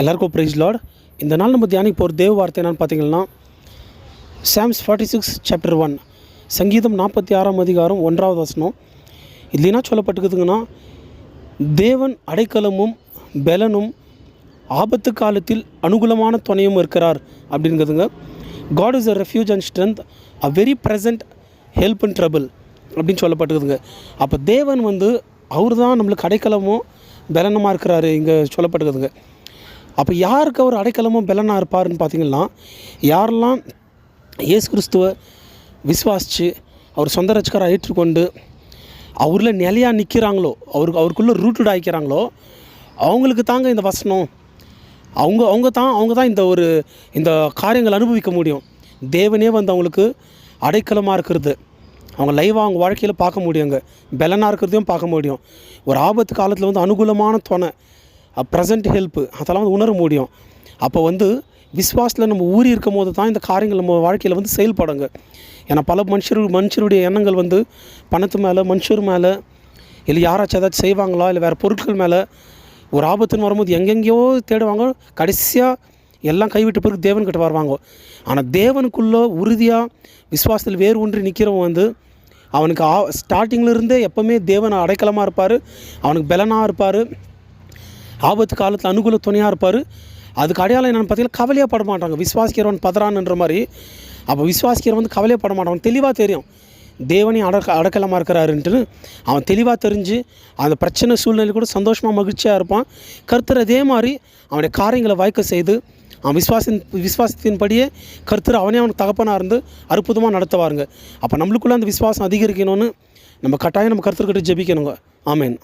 எல்லாருக்கும் price Lord இந்த நாள் நம்ம தியானிக்கு போகிற தேவ வார்த்தை என்னன்னு பார்த்தீங்கன்னா Psalms forty six chapter one சங்கீதம் நாற்பத்தி ஆறாம் அதிகாரம் ஒன்றாவது வசனம். இதில் என்ன சொல்லப்பட்டிருக்குதுங்கன்னா தேவன் அடைக்கலமும் பெலனும் ஆபத்து காலத்தில் அனுகூலமான துணையும் இருக்கிறார் அப்படிங்கிறதுங்க. God is a refuge and strength a very present help and trouble அப்படின்னு சொல்லப்பட்டிருக்குதுங்க. அப்போ தேவன் வந்து அவர் தான் நம்மளுக்கு அடைக்கலமும் பலனமாக இருக்கிறாரு இங்கே சொல்லப்பட்டிருக்குதுங்க. அப்போ யாருக்கு அவர் அடைக்கலமும் பெலனாக இருப்பாருன்னு பார்த்தீங்கன்னா யாரெல்லாம் இயேசு கிறிஸ்துவை விசுவாசித்து அவர் சொந்த ரசிகராக ஏற்றுக்கொண்டு அவரில் நிலையாக நிற்கிறாங்களோ அவருக்கு அவருக்குள்ளே ரூட்டட் ஆகிக்கிறாங்களோ அவங்களுக்கு தாங்க இந்த வசனம். அவங்க அவங்க தான் அவங்க தான் இந்த ஒரு இந்த காரியங்கள் அனுபவிக்க முடியும். தேவனே வந்து அவங்களுக்கு அடைக்கலமாக இருக்கிறது. அவங்க லைவாக அவங்க வாழ்க்கையில் பார்க்க முடியுங்க. பெலனாக இருக்கிறதையும் பார்க்க முடியும். ஒரு ஆபத்து காலத்தில் வந்து அனுகூலமான துணை ப்ரெசன்ட் ஹெல்ப்பு அதெல்லாம் வந்து உணர முடியும். அப்போ வந்து விஸ்வாசத்தில் நம்ம ஊறி இருக்கும் போது தான் இந்த காரியங்கள் நம்ம வாழ்க்கையில் வந்து செயல்படுங்க. ஏன்னா பல மனுஷர் மனுஷருடைய எண்ணங்கள் வந்து பணத்து மேலே மனுஷர் மேலே இல்லை யாராச்சும் ஏதாச்சும் செய்வாங்களா இல்லை வேறு பொருட்கள் மேலே ஒரு ஆபத்துன்னு வரும்போது எங்கெங்கேயோ தேடுவாங்க. கடைசியாக எல்லாம் கைவிட்ட பிறகு தேவன்கிட்ட வருவாங்க. ஆனால் தேவனுக்குள்ளே உறுதியாக விஸ்வாசத்தில் வேறு ஒன்று நிற்கிறவங்க வந்து அவனுக்கு ஆ ஸ்டார்டிங்கில் இருந்தே எப்போவுமே தேவன் அடைக்கலமாக இருப்பார். அவனுக்கு பலனாக இருப்பார். ஆபத்து காலத்தில் அனுகூல துணையாக இருப்பார். அதுக்கு அடையாளம் என்னென்னு பார்த்தீங்கன்னா கவலையாக பட மாட்டாங்க. விஸ்வாசிக்கிறவன் பதறான்ன்ற மாதிரி. அப்போ விஸ்வாசிக்கிறவன் வந்து கவலையாக பட மாட்டான். தெளிவாக தெரியும். தேவனே அடக்க அடக்கலமாக இருக்கிறாருன்ட்டு. அவன் தெளிவாக தெரிஞ்சு அந்த பிரச்சனை சூழ்நிலை கூட சந்தோஷமாக மகிழ்ச்சியாக இருப்பான். கர்த்தர் அதே மாதிரி அவனுடைய காரியங்களை வாய்க்க செய்து அவன் விஸ்வாசின் விஸ்வாசத்தின்படியே கருத்தர் அவனே அவனுக்கு தகப்பனாக இருந்து அற்புதமாக நடத்துவாருங்க. அப்போ நம்மளுக்குள்ளே அந்த விஸ்வாசம் அதிகரிக்கணும்னு நம்ம கட்டாயம் நம்ம கருத்தர்கிட்ட ஜெபிக்கணுங்க. ஆமேன்.